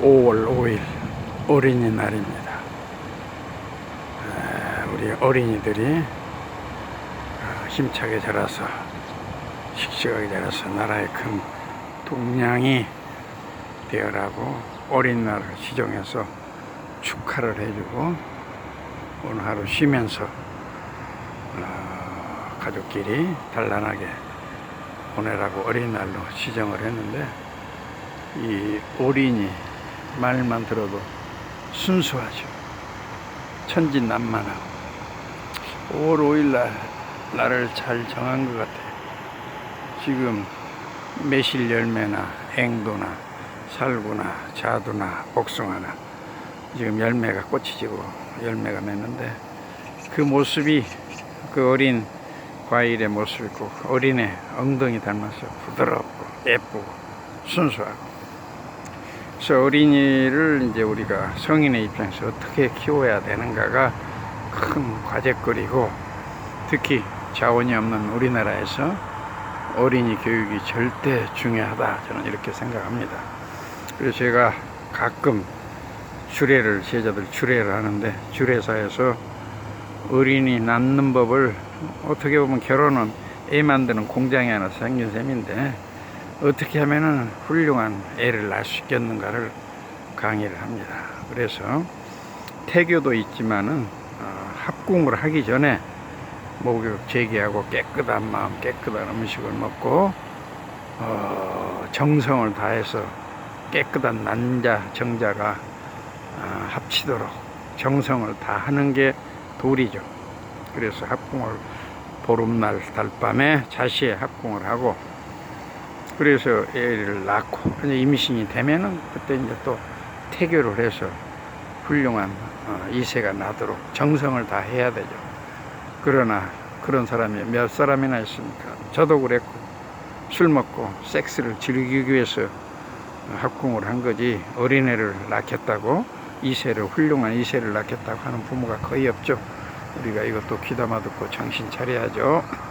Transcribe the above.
5월 5일 어린이날입니다. 아, 우리 어린이들이 아, 힘차게 자라서 씩씩하게 자라서 나라의 큰 동량이 되어라고 어린이날을 시정해서 축하를 해주고 오늘 하루 쉬면서 어, 가족끼리 단란하게 보내라고 어린이날로 시정을 했는데 이 어린이 말만 들어도 순수하죠. 천진난만하고 5월 5일날 날을 잘 정한 것 같아요. 지금 매실 열매나 앵도나 살구나 자두나 복숭아나 지금 열매가 꽃이 지고 열매가 맺는데 그 모습이 그 어린 과일의 모습이 꼭 어린의 엉덩이 닮아서 부드럽고 예쁘고 순수하고 그래서 어린이를 이제 우리가 성인의 입장에서 어떻게 키워야 되는가가 큰 과제거리고 특히 자원이 없는 우리나라에서 어린이 교육이 절대 중요하다 저는 이렇게 생각합니다. 그래서 제가 가끔 주례를 제자들 주례를 하는데 주례사에서 어린이 낳는 법을 어떻게 보면 결혼은 애 만드는 공장이 하나 생긴 셈인데 어떻게 하면은 훌륭한 애를 낳을 수 있겠는가를 강의를 합니다. 그래서 태교도 있지만은 어, 합궁을 하기 전에 목욕 제기하고 깨끗한 마음, 깨끗한 음식을 먹고 어, 정성을 다해서 깨끗한 난자, 정자가 아, 합치도록 정성을 다하는 게 도리죠. 그래서 합궁을 보름날 달밤에 자시에 합궁을 하고 그래서 애를 낳고 임신이 되면은 그때 이제 또 태교를 해서 훌륭한 어, 이세가 나도록 정성을 다 해야 되죠. 그러나 그런 사람이 몇 사람이나 있습니까? 저도 그랬고 술 먹고 섹스를 즐기기 위해서 합궁을 한 거지 어린애를 낳겠다고 이세를 훌륭한 이세를 낳겠다고 하는 부모가 거의 없죠. 우리가 이것도 귀담아 듣고 정신 차려야죠.